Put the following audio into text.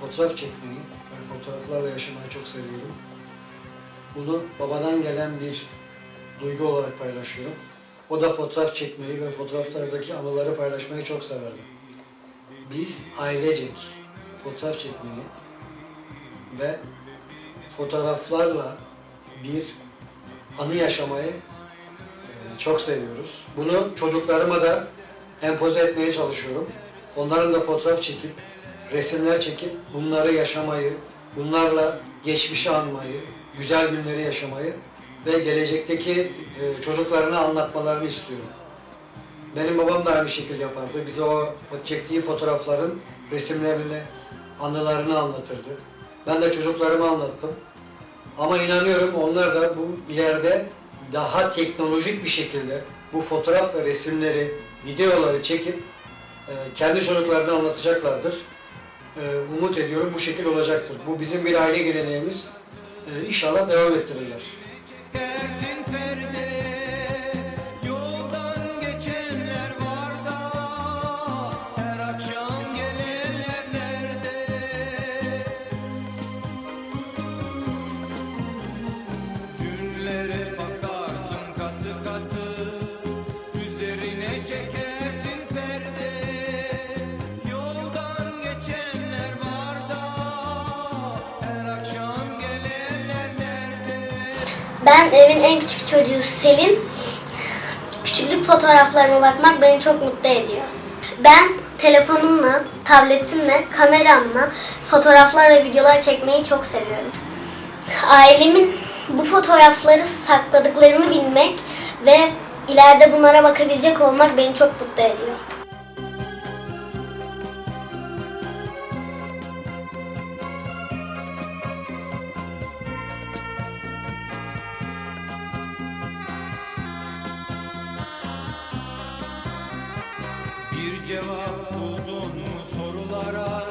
fotoğraf çekmeyi ve fotoğraflarla yaşamayı çok seviyorum. Bunu babadan gelen bir duygu olarak paylaşıyorum. O da fotoğraf çekmeyi ve fotoğraflardaki anıları paylaşmayı çok severdi. Biz ailecek fotoğraf çekmeyi ve fotoğraflarla bir anı yaşamayı e, çok seviyoruz. Bunu çocuklarıma da empoze etmeye çalışıyorum. Onların da fotoğraf çekip, resimler çekip bunları yaşamayı, bunlarla geçmişi anmayı, güzel günleri yaşamayı ve gelecekteki e, çocuklarına anlatmalarını istiyorum. Benim babam da aynı şekilde yapardı. Bize o, çektiği fotoğrafların resimleriyle anılarını anlatırdı. Ben de çocuklarıma anlattım. Ama inanıyorum onlar da bu ileride daha teknolojik bir şekilde bu fotoğraf ve resimleri, videoları çekip e, kendi çocuklarına anlatacaklardır. E, umut ediyorum bu şekil olacaktır. Bu bizim bir aile geleneğimiz. E, inşallah devam ettirirler. Ben evin en küçük çocuğu Selin. Küçüklük fotoğraflarıma bakmak beni çok mutlu ediyor. Ben telefonumla, tabletimle, kameramla fotoğraflar ve videolar çekmeyi çok seviyorum. Ailemin bu fotoğrafları sakladıklarını bilmek ve ileride bunlara bakabilecek olmak beni çok mutlu ediyor. Cevap buldun mu sorulara